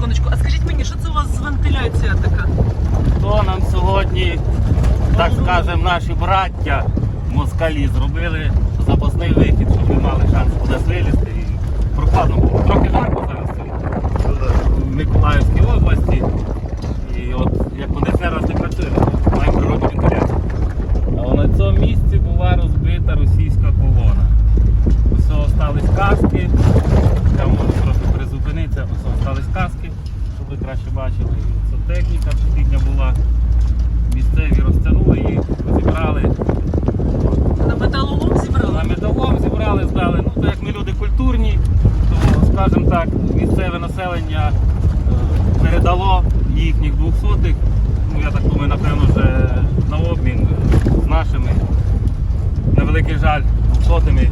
секундочку. А скажіть мені, що це у вас з вентиляція така? То нам сьогодні, так скажемо, наші браття москалі зробили запасний вихід, щоб ми мали шанс кудись вилізти. І прохладно було. Трохи жарко зараз тут, в Миколаївській області. Краще бачили. Це техніка сусідня була. Місцеві розтягнули їх, розібрали. На металолом На зібрали? зібрали, здали. Ну, так як ми люди культурні, то, скажімо так, місцеве населення е, передало їхніх двохсотих. Ну, я так думаю, напевно, вже на обмін з нашими. На великий жаль, двохсотими